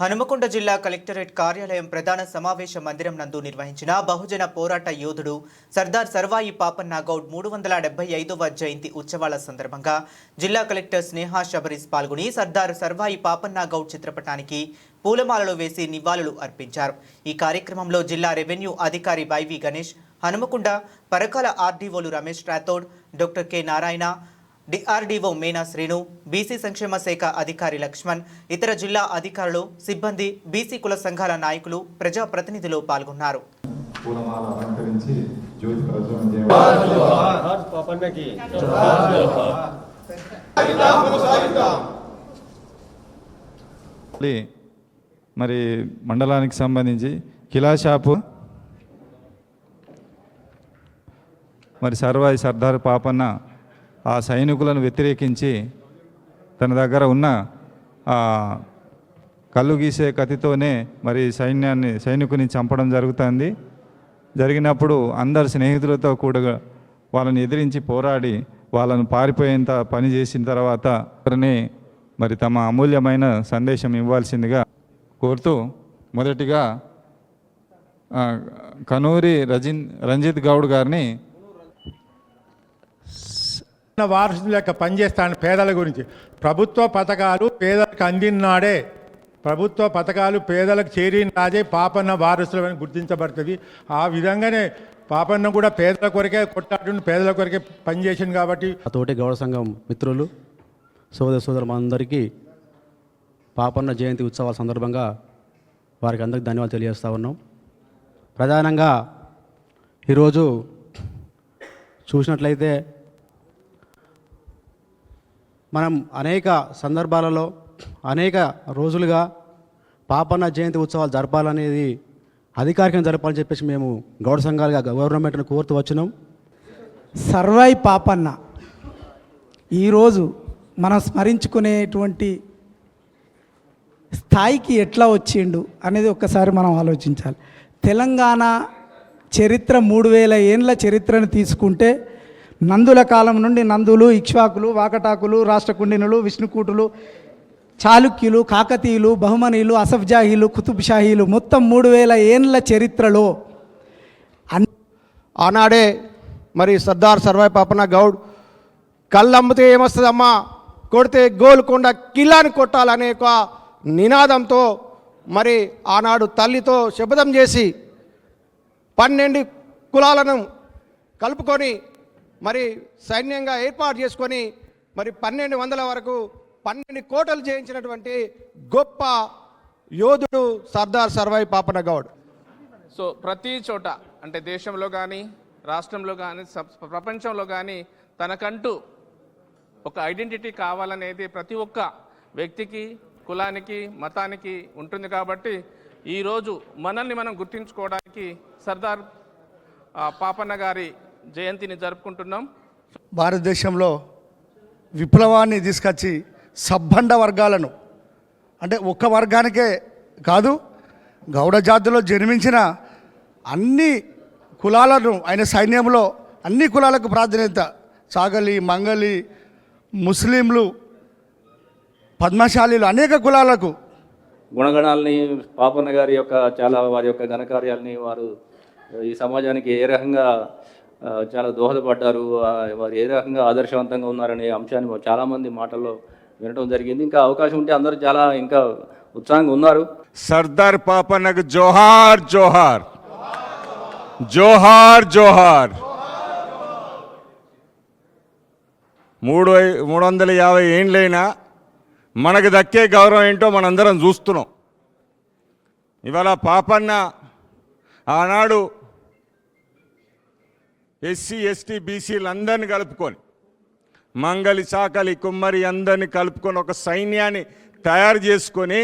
హనుమకొండ జిల్లా కలెక్టరేట్ కార్యాలయం ప్రధాన సమావేశ మందిరం నందు నిర్వహించిన బహుజన పోరాట యోధుడు సర్దార్ సర్వాయి పాపన్న గౌడ్ మూడు వందల డెబ్బై ఐదవ జయంతి ఉత్సవాల సందర్భంగా జిల్లా కలెక్టర్ స్నేహా శబరీస్ పాల్గొని సర్దార్ సర్వాయి పాపన్న గౌడ్ చిత్రపటానికి పూలమాలలు వేసి నివాళులు అర్పించారు. ఈ కార్యక్రమంలో జిల్లా రెవెన్యూ అధికారి Y V Ganesh Hanumakonda Parakala ఆర్డీఓలు Ramesh Rathod doctor K Narayana DRDO Meena Srinu BC సంక్షేమ శాఖ అధికారి లక్ష్మణ్ ఇతర జిల్లా అధికారులు సిబ్బంది బీసీ కుల సంఘాల నాయకులు ప్రజాప్రతినిధులు పాల్గొన్నారు. మరి మండలానికి సంబంధించి కిలాషాపు మరి సర్వాయి సర్దార్ పాపన్న ఆ సైనికులను వ్యతిరేకించి తన దగ్గర ఉన్న కళ్ళు గీసే కత్తితోనే మరి సైన్యాన్ని సైనికుని చంపడం జరుగుతుంది. జరిగినప్పుడు అందరు స్నేహితులతో కూడా వాళ్ళని ఎదిరించి పోరాడి వాళ్ళను పారిపోయేంత పని చేసిన తర్వాత వారిని మరి తమ అమూల్యమైన సందేశం ఇవ్వాల్సిందిగా కోరుతూ మొదటిగా కనూరి రజిన్ రంజిత్ గౌడ్ గారిని చిన్న వారసుని లెక్క పనిచేస్తాను పేదల గురించి. ప్రభుత్వ పథకాలు పేదలకు అందినాడే. ప్రభుత్వ పథకాలు పేదలకు చేరిన రాజే పాపన్న అని గుర్తించబడుతుంది. ఆ విధంగానే పాపన్న కూడా పేదల కొరకే కొట్టాడు పేదల కొరకే పనిచేసింది కాబట్టి. ఆ తోటి గౌడ సంఘం మిత్రులు సోదర సోదరు అందరికీ పాపన్న జయంతి ఉత్సవాల సందర్భంగా వారికి అందరికి ధన్యవాదాలు తెలియజేస్తా ఉన్నాం. ప్రధానంగా ఈరోజు చూసినట్లయితే మనం అనేక సందర్భాలలో అనేక రోజులుగా పాపన్న జయంతి ఉత్సవాలు జరపాలనేది అధికారికంగా జరపాలని చెప్పేసి మేము గౌడ సంఘాలుగా గవర్నమెంట్ను కోరుతూ వచ్చినాం. సర్వై పాపన్న. ఈరోజు మనం స్మరించుకునేటువంటి స్థాయికి ఎట్లా వచ్చిండు అనేది ఒక్కసారి మనం ఆలోచించాలి. తెలంగాణ చరిత్ర మూడు వేల ఏండ్ల చరిత్రను తీసుకుంటే నందుల కాలం నుండి నందులు ఇక్ష్వాకులు వాకటాకులు రాష్ట్రకుండినులు విష్ణుకూటులు చాళుక్యులు కాకతీయులు బహుమనీయులు అసఫ్జాహీలు కుతుబ్ షాహీలు మొత్తం మూడు వేల ఏండ్ల చరిత్రలో అన్ ఆనాడే మరి సర్దార్ సర్వాయి పాపన గౌడ్ కళ్ళు అమ్మితే ఏమొస్తుందమ్మా? కొడితే గోల్కొండ కిల్లాని కొట్టాలనే ఒక నినాదంతో మరి ఆనాడు తల్లితో శపథం చేసి పన్నెండు కులాలను కలుపుకొని మరి సైన్యంగా ఏర్పాటు చేసుకొని మరి పన్నెండు వందల వరకు పన్నెండు కోటలు చేయించినటువంటి గొప్ప యోధుడు సర్దార్ సర్వాయి పాపన్న గౌడ్. సో ప్రతి చోట అంటే దేశంలో కానీ రాష్ట్రంలో కానీ ప్రపంచంలో కానీ తనకంటూ ఒక ఐడెంటిటీ కావాలనేది ప్రతి ఒక్క వ్యక్తికి కులానికి మతానికి ఉంటుంది కాబట్టి ఈరోజు మనల్ని మనం గుర్తించుకోవడానికి సర్దార్ పాపన్న గారి జయంతిని జరుపుకుంటున్నాం. భారతదేశంలో విప్లవాన్ని తీసుకొచ్చి సబ్బండ వర్గాలను అంటే ఒక్క వర్గానికే కాదు గౌడ జాతిలో జన్మించిన అన్ని కులాలను ఆయన సైన్యంలో అన్ని కులాలకు ప్రాధాన్యత. సాగలి మంగలి ముస్లింలు పద్మశాలీలు అనేక కులాలకు. గుణగణాలని పాపన్న గారి యొక్క చాలా వారి యొక్క ఘనకార్యాలని వారు ఈ సమాజానికి ఏ రకంగా చాలా దోహదపడ్డారు. వారు ఏ రకంగా ఆదర్శవంతంగా ఉన్నారనే అంశాన్ని చాలామంది మాటల్లో వినడం జరిగింది. ఇంకా అవకాశం ఉంటే అందరూ చాలా ఇంకా ఉత్సాహంగా ఉన్నారు. సర్దార్ పాపన్నకు జోహార్ జోహార్. జోహార్ జోహార్. మూడు మూడు వందల యాభై ఏండ్లైనా మనకు దక్కే గౌరవం ఏంటో మనందరం చూస్తున్నాం. ఇవాళ పాపన్న ఆనాడు ఎస్సీ ఎస్టీ బీసీలు అందరిని కలుపుకొని మంగలి చాకలి కుమ్మరి అందరిని కలుపుకొని ఒక సైన్యాన్ని తయారు చేసుకొని